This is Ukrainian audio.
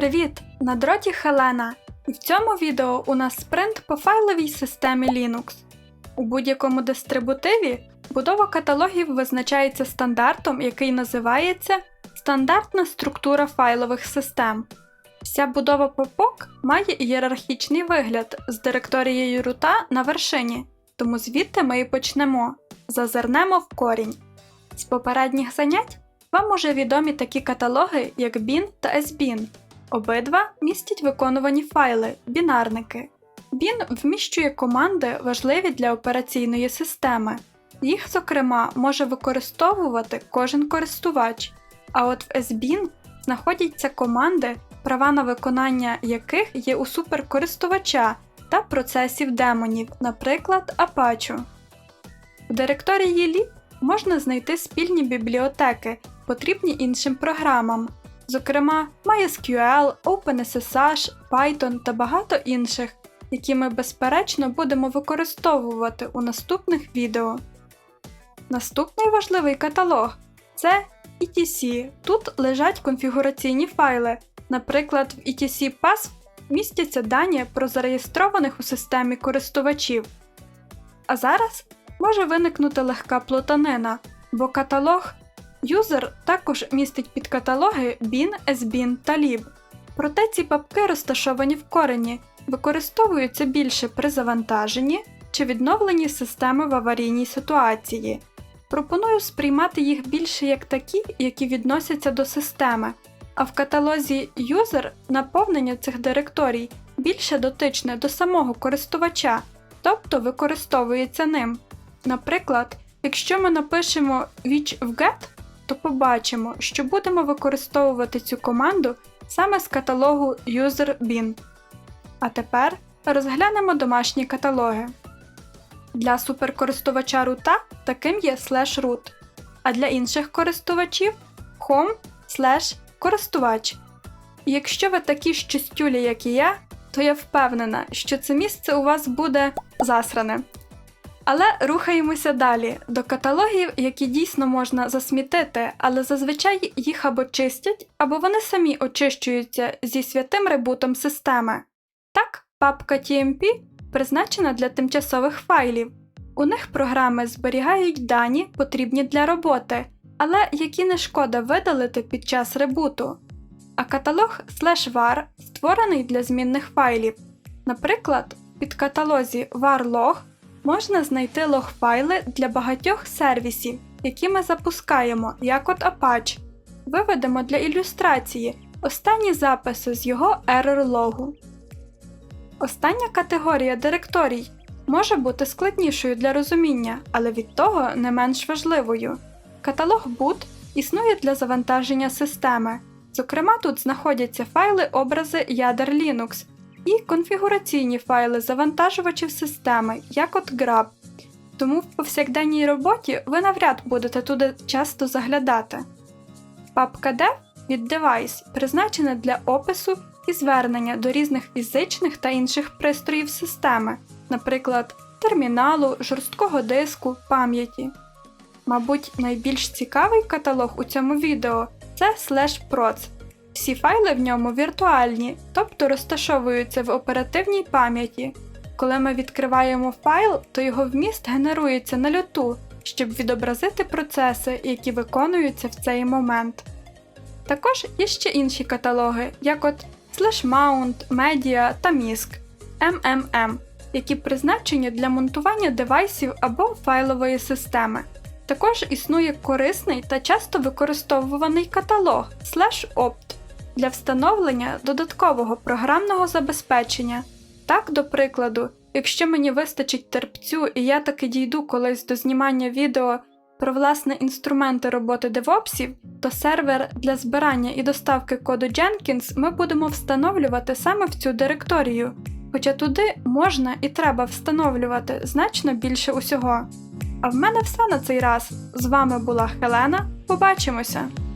Привіт! На дроті Хелена. І в цьому відео у нас спринт по файловій системі Linux. У будь-якому дистрибутиві будова каталогів визначається стандартом, який називається Стандартна структура файлових систем. Вся будова попок має ієрархічний вигляд з директорією рута на вершині, тому звідти ми і почнемо. Зазирнемо в корінь. З попередніх занять вам уже відомі такі каталоги, як bin та sbin. Обидва містять виконувані файли, бінарники. Bin вміщує команди, важливі для операційної системи. Їх, зокрема, може використовувати кожен користувач. А от в SBIN знаходяться команди, права на виконання яких є у суперкористувача та процесів демонів, наприклад, Apache. В директорії lib можна знайти спільні бібліотеки, потрібні іншим програмам, зокрема MySQL, OpenSSH, Python та багато інших, які ми безперечно будемо використовувати у наступних відео. Наступний важливий каталог це ETC. Тут лежать конфігураційні файли. Наприклад, в ETC Pass містяться дані про зареєстрованих у системі користувачів. А зараз може виникнути легка плутанина, бо каталог User також містить підкаталоги bin, sbin та lib. Проте ці папки розташовані в корені, використовуються більше при завантаженні чи відновленні системи в аварійній ситуації. Пропоную сприймати їх більше як такі, які відносяться до системи, а в каталозі User наповнення цих директорій більше дотичне до самого користувача, тобто використовується ним. Наприклад, якщо ми напишемо which в get, то побачимо, що будемо використовувати цю команду саме з каталогу UserBin. А тепер розглянемо домашні каталоги. Для суперкористувача рута таким є slash root, а для інших користувачів home slash користувач. І якщо ви такі ж чистюлі, як і я, то я впевнена, що це місце у вас буде засране. Але рухаємося далі до каталогів, які дійсно можна засмітити, але зазвичай їх або чистять, або вони самі очищуються зі святим ребутом системи. Так, папка TMP призначена для тимчасових файлів. У них програми зберігають дані, потрібні для роботи, але які не шкода видалити під час ребуту. А каталог var створений для змінних файлів. Наприклад, під каталозі var-log можна знайти лог-файли для багатьох сервісів, які ми запускаємо, як от Apache. Виведемо для ілюстрації останні записи з його error-логу. Остання категорія директорій може бути складнішою для розуміння, але від того не менш важливою. Каталог boot існує для завантаження системи. Зокрема, тут знаходяться файли образи ядер Linux і конфігураційні файли завантажувачів системи, як от grab. Тому в повсякденній роботі ви навряд будете туди часто заглядати. Папка Dev від Device призначена для опису і звернення до різних фізичних та інших пристроїв системи, наприклад, терміналу, жорсткого диску, пам'яті. Мабуть, найбільш цікавий каталог у цьому відео це slash Всі файли в ньому віртуальні, тобто розташовуються в оперативній пам'яті. Коли ми відкриваємо файл, то його вміст генерується на льоту, щоб відобразити процеси, які виконуються в цей момент. Також є ще інші каталоги, як от SlashMount, Media та MISC, MMM, які призначені для монтування девайсів або файлової системи. Також існує корисний та часто використовуваний каталог SlashOpt для встановлення додаткового програмного забезпечення. Так, до прикладу, якщо мені вистачить терпцю і я таки дійду колись до знімання відео про власне інструменти роботи девопсів, то сервер для збирання і доставки коду Jenkins ми будемо встановлювати саме в цю директорію, хоча туди можна і треба встановлювати значно більше усього. А в мене все на цей раз. З вами була Хелена. Побачимося!